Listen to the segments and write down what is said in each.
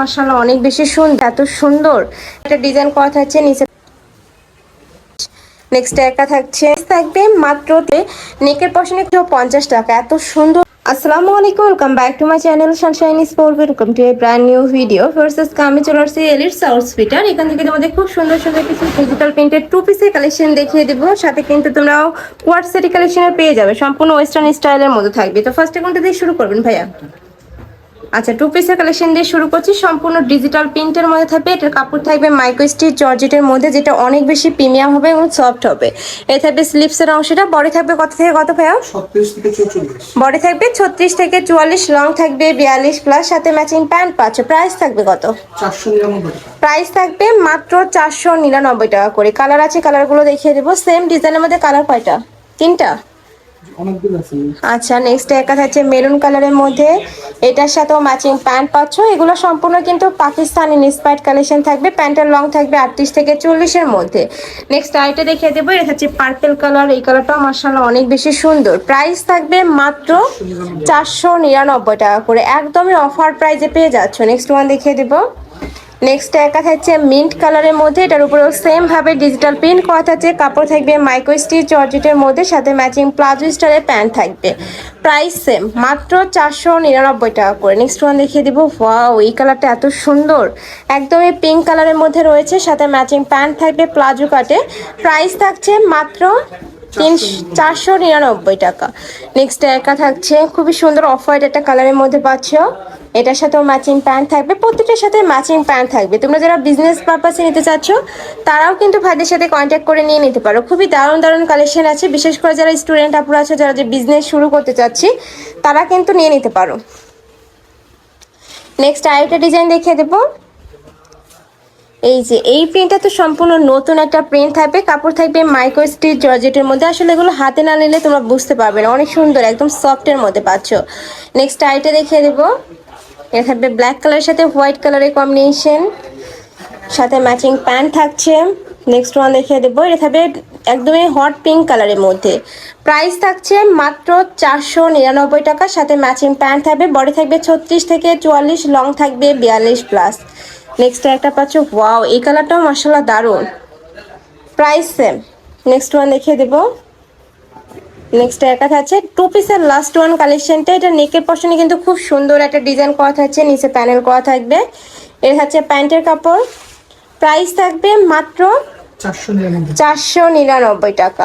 মাসাল্লাহ অনেক বেশি সুন্দর এত সুন্দর। একটা ডিজাইন করা থাকছে, নিচে নেক্সট একা থাকছে থাকবে মাত্র নেকের পশনে পঞ্চাশ টাকা। এত সুন্দর আসসালামু আলাইকুম welcome back to my channel sunshine sport welcome to a brand new video versus কামি চলে আসছে এলিট সাউথ স্পিটার এখান থেকে তোমাদের খুব সুন্দর সুন্দর কিছু ডিজিটাল প্রিন্টের টু পিসের কালেকশন দেখিয়ে দেবো। সাথে কিন্তু তোমরাও কোয়ার সেটি কালেকশনের পেয়ে যাবে। সম্পূর্ণ ওয়েস্টার্ন স্টাইলের মধ্যে থাকবে। তো ফার্স্টে কোনটা দিয়ে শুরু করবেন ভাইয়া? আচ্ছা টু পিসের কালেকশন দিয়ে শুরু করছি। সম্পূর্ণ ডিজিটাল প্রিন্টের মধ্যে থাকবে। এটার কাপড় থাকবে মাইক্রো স্টিচ জর্জেটের মধ্যে যেটা অনেক বেশি প্রিমিয়াম হবে এবং সফট হবে। এ থাকবে স্লিপসের অংশটা। বডি থাকবে কত থেকে কত ভাইয়া? বডি থাকবে ছত্রিশ থেকে চুয়াল্লিশ লং থাকবে বিয়াল্লিশ প্লাস সাথে ম্যাচিং প্যান্ট পাচ্ছ। প্রাইস থাকবে কত? প্রাইস থাকবে মাত্র চারশো নিরানব্বই টাকা করে। কালার আছে কালারগুলো দেখিয়ে দেবো। সেম ডিজাইনের মধ্যে কালার কয়টা? তিনটা? আচ্ছা নেক্সট একটা থাকছে মেরুন কালারের মধ্যে। এটার সাথেও ম্যাচিং প্যান্ট পাচ্ছ। এগুলো সম্পূর্ণ কিন্তু পাকিস্তানি ইন্সপায়ার্ড কালেকশন থাকবে। প্যান্টের লং থাকবে আটত্রিশ থেকে চল্লিশের মধ্যে। নেক্সট আইটা দেখিয়ে দেবো। এটা হচ্ছে পার্পেল কালার এই কালারটাও মার্শাল্লাহ অনেক বেশি সুন্দর। প্রাইস থাকবে মাত্র চারশো নিরানব্বই টাকা করে। একদমই অফার প্রাইজে পেয়ে যাচ্ছ। নেক্সট ওয়ান দেখিয়ে দেবো। নেক্সট একা থাকছে মিন্ট কালারের মধ্যে, এটার উপরেও সেম ভাবে ডিজিটাল প্রিন্ট করা থাকছে। কাপড় থাকবে মাইক্রো স্টিচ জর্জেটের মধ্যে, সাথে ম্যাচিং প্লাজো স্টাইলের প্যান্ট থাকবে। প্রাইস সেম মাত্র চারশো নিরানব্বই টাকা করে। নেক্সট ওয়ান দেখিয়ে দিব। ওয়াও এই কালারটা এত সুন্দর। একদমই পিঙ্ক কালারের মধ্যে রয়েছে, সাথে ম্যাচিং প্যান্ট থাকবে প্লাজো কাটে প্রাইস থাকছে মাত্র চারশো নিরানব্বই টাকা। নেক্সট একা থাকছে। খুবই সুন্দর অফ হোয়াইট একটা কালারের মধ্যে পাচ্ছ। এটার সাথেও ম্যাচিং প্যান্ট থাকবে। প্রত্যেকটার সাথে ম্যাচিং প্যান্ট থাকবে। তোমরা যারা বিজনেস পারপাসে নিতে চাচ্ছ, তারাও কিন্তু ভাইদের সাথে কন্ট্যাক্ট করে নিয়ে নিতে পারো। খুবই দারুণ দারুণ কালেকশন আছে। বিশেষ করে যারা স্টুডেন্ট আপুরা আছে, যারা যে বিজনেস শুরু করতে চাচ্ছি, তারা কিন্তু নিয়ে নিতে পারো। নেক্সট আরেকটা ডিজাইন দেখিয়ে দেবো। এই যে, এই প্রিন্টটা তো সম্পূর্ণ নতুন একটা প্রিন্ট থাকবে। কাপড় থাকবে মাইক্রো স্টিচ জর্জেটের মধ্যে। আসলে এগুলো হাতে না নিলে তোমরা বুঝতে পারবে না। অনেক সুন্দর, একদম সফটের মধ্যে পাচ্ছ। নেক্সট আইটা দেখিয়ে দেবো। এটা থাকবে ব্ল্যাক কালারের সাথে হোয়াইট কালারের কম্বিনেশন সাথে ম্যাচিং প্যান্ট থাকছে। নেক্সট ওয়ান দেখিয়ে দেবো। এটা থাকবে একদমই হট পিঙ্ক কালারের মধ্যে। প্রাইস থাকছে মাত্র চারশো নিরানব্বই টাকা। সাথে ম্যাচিং প্যান্ট থাকবে। বডি থাকবে ছত্রিশ থেকে চুয়াল্লিশ লং থাকবে বিয়াল্লিশ প্লাস নেক্সট একটা পাচ্ছ ওয়াও এই কালারটাও মার্শাল্লাহ দারুণ। প্রাইস সেম নেক্সট ওয়ান দেখিয়ে দেবো। নেক্সট একা থাকছে টু পিসের লাস্ট ওয়ান কালেকশনটা এটা নেকের পশনে কিন্তু খুব সুন্দর একটা ডিজাইন করা থাকছে নিচে প্যানেল করা থাকবে। এটা হচ্ছে প্যান্টের কাপড়। প্রাইস থাকবে মাত্র চারশো নিরানব্বই টাকা।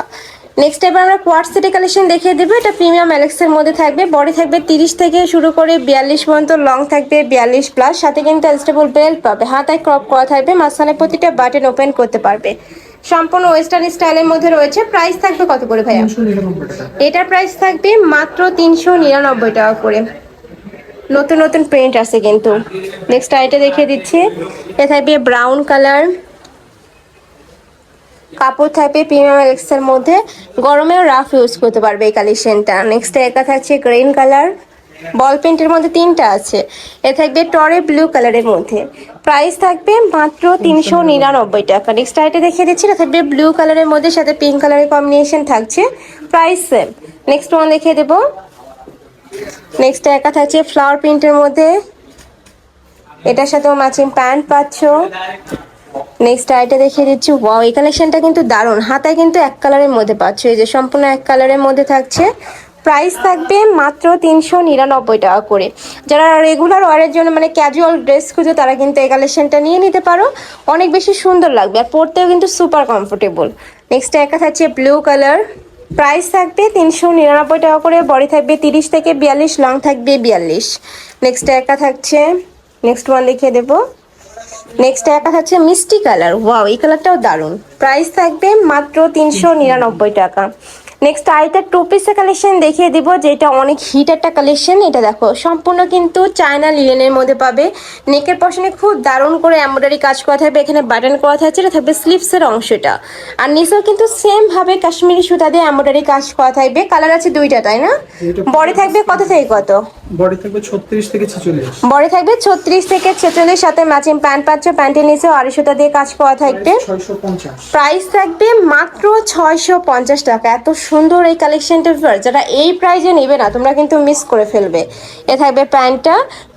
নেক্সট এবার আমরা কোয়ার সেটি কালেকশন দেখিয়ে দেবো। এটা প্রিমিয়াম অ্যালেক্সের মধ্যে থাকবে। বডি থাকবে তিরিশ থেকে শুরু করে বিয়াল্লিশ পর্যন্ত লং থাকবে বিয়াল্লিশ প্লাস সাথে কিন্তু অ্যাডজাস্টেবল বেল্ট পাবে। হাতায় ক্রপ করা থাকবে। মাঝখানে প্রতিটা বাটন ওপেন করতে পারবে। সম্পূর্ণ ওয়েস্টার্ন স্টাইলের মধ্যে রয়েছে। প্রাইস থাকবে কত করে ভাইয়া? এটার প্রাইস থাকবে মাত্র তিনশো নিরানব্বই টাকা করে। নতুন নতুন প্রিন্ট আছে কিন্তু। নেক্সট আইটা দেখিয়ে দিচ্ছি। এটা থাকবে ব্রাউন কালার কাপড় থাকবে প্রিমিয়াম এক্সের মধ্যে গরমেও রাফ ইউজ করতে পারবে এই কালেকশনটা নেক্সট একা থাকছে গ্রিন কালার বল প্রিন্টের মধ্যে তিনটা আছে। এ থাকবে টরে ব্লু কালারের মধ্যে। প্রাইস থাকবে মাত্র তিনশো নিরানব্বই টাকা। নেক্সট আইটে দেখিয়ে দিচ্ছি, এটা থাকবে ব্লু কালারের মধ্যে, সাথে পিঙ্ক কালারের কম্বিনেশন থাকছে। প্রাইস সেম নেক্সট ওয়ান দেখিয়ে দেবো। নেক্সট একা থাকছে ফ্লাওয়ার প্রিন্টের মধ্যে। এটার সাথেও ম্যাচিং প্যান্ট পাচ্ছ। নেক্সট আইটা দেখিয়ে দিচ্ছি। ওয়াও এই কালেকশনটা কিন্তু দারুণ। হাতায় কিন্তু এক কালারের মধ্যে পাচ্ছ। এই যে সম্পূর্ণ এক কালারের মধ্যে থাকছে। প্রাইস থাকবে মাত্র তিনশো নিরানব্বই টাকা করে। যারা রেগুলার ওয়ারের জন্য মানে ক্যাজুয়াল ড্রেস খুঁজে, তারা কিন্তু এই কালেকশনটা নিয়ে নিতে পারো। অনেক বেশি সুন্দর লাগবে আর পরতেও কিন্তু সুপার কমফোর্টেবল নেক্সট একা থাকছে ব্লু কালার প্রাইস থাকবে তিনশো নিরানব্বই টাকা করে। বডি থাকবে তিরিশ থেকে বিয়াল্লিশ লং থাকবে বিয়াল্লিশ। নেক্সট একা থাকছে। নেক্সট ওয়ান দেখিয়ে দেবো। নেক্সট একটা হচ্ছে মিষ্টি কালার। ওয়াও এই কালারটাও দারুণ। প্রাইস থাকবে মাত্র তিনশো নিরানব্বই টাকা। নেক্সট আরেকটা টু পিসের কালেকশন দেখিয়ে দিব যেটা অনেক হিট একটা কালেকশন এটা দেখো সম্পূর্ণ কিন্তু চায়না লিলেনের মধ্যে পাবে। নেকের পশনে খুব দারুণ করে এমব্রয়ডারি কাজ করা থাকবে। এখানে বাটন করা থাকছে এটা থাকবে স্লিপসের অংশটা। আর নিচেও কিন্তু সেম ভাবে কাশ্মীরি সুতা দিয়ে এমব্রয়ডারি কাজ করা থাকবে। কালার আছে দুইটা তাই না? বডি থাকবে কত থেকে কত? বডি থাকবে ছত্রিশ থেকে ছেচল্লিশ। বডি থাকবে ছত্রিশ থেকে ছেচল্লিশ সাথে ম্যাচিং প্যান্ট পাচ্ছ প্যান্টের নিচে আড়াই সুতা দিয়ে কাজ করা থাকবে। ছয়শো পঞ্চাশ। প্রাইস থাকবে মাত্র ছয়শো পঞ্চাশ টাকা। এত সুন্দর এই কালেকশনটা যারা এই প্রাইজে নেবে না তোমরা কিন্তু মিস করে ফেলবে। এ থাকবে প্যান্টটা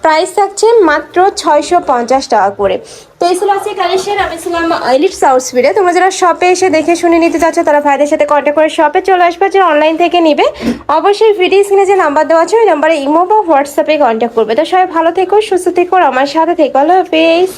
প্রাইস থাকছে মাত্র ছয়শো পঞ্চাশ টাকা করে। তো এই ছিল আজকে কালেকশন আমি ছিলাম এলিট সাউথ স্পিডে তোমরা যারা শপে এসে দেখে শুনে নিতে চাচ্ছ, তারা ভাইদের সাথে কন্ট্যাক্ট করে শপে চলে আসবে, যে অনলাইন থেকে নিবে। অবশ্যই ভিডিও স্ক্রিনে যে নাম্বার দেওয়া আছে, ওই নাম্বারে ইমো বা হোয়াটসঅ্যাপে কন্ট্যাক্ট করবে। তো সবাই ভালো থেকো, সুস্থ থেকো আমার সাথে থেকো। হ্যালো হাফেজ